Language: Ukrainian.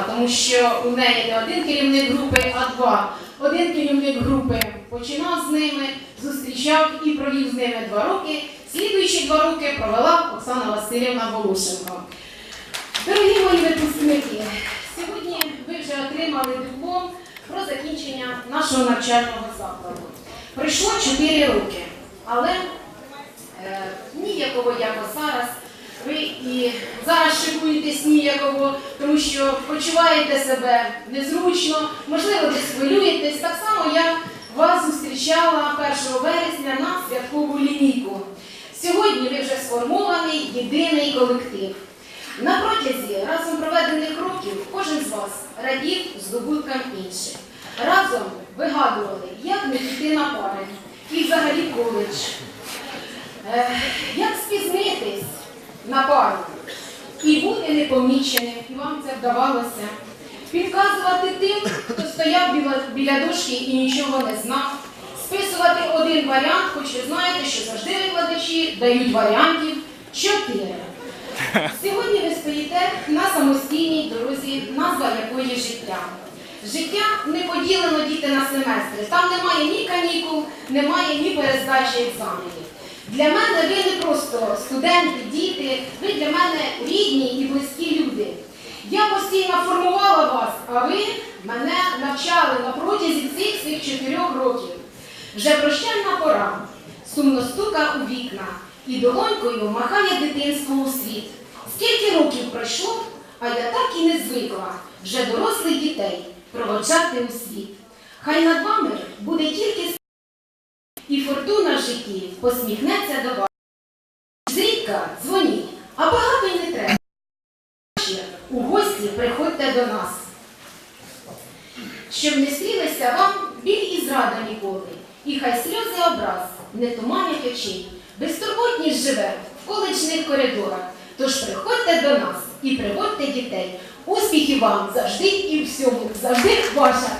тому що у неї не один керівник групи, а два. Один керівник групи починав з ними, зустрічав і провів з ними два роки. Слідуючі два роки провела Оксана Васильівна Волошенко. Дорогі мої випускники, сьогодні ви вже отримали диплом про закінчення нашого навчального закладу. Пройшло 4 роки, але е, ніяково якось зараз. Ви і зараз шикуєтесь ніяково, тому що почуваєте себе незручно, можливо, десь хвилюєтесь. Так само я вас зустрічала 1 вересня на святкову лінійку. Сьогодні ви вже сформований єдиний колектив. На протязі разом проведених років кожен з вас радів здобуткам інших. Разом вигадували, як не піти на пари і взагалі коледж. Е, Як на пару і бути непоміченим, і вам це вдавалося. Підказувати тим, хто стояв біля, біля дошки і нічого не знав. Списувати один варіант, хоч ви знаєте, що завжди викладачі дають варіантів чотири. Сьогодні ви стоїте на самостійній дорозі, назва якої життя. Життя не поділено діти на семестри. Там немає ні канікул, немає ні перездачі екзаменів. Для мене ви не просто студенти, діти, ви для мене рідні і близькі люди. Я постійно формувала вас, а ви мене навчали на протязі цих своїх чотирьох років. Вже прощальна пора, сумно стука у вікна і долонькою махає дитинство у світ. Скільки років пройшло, а я так і не звикла вже дорослих дітей проводжати у світ. Хай над вами буде тільки фортуна посміхнеться до вас. Зрідка дзвоніть, а багато й не треба. У гості приходьте до нас. Щоб не стрілися вам біль і зрада ніколи, і хай сльози образ не туманять очей. Безтурботність живе в коледжних коридорах. Тож приходьте до нас і приводьте дітей. Успіхів вам завжди і всьому, завжди ваша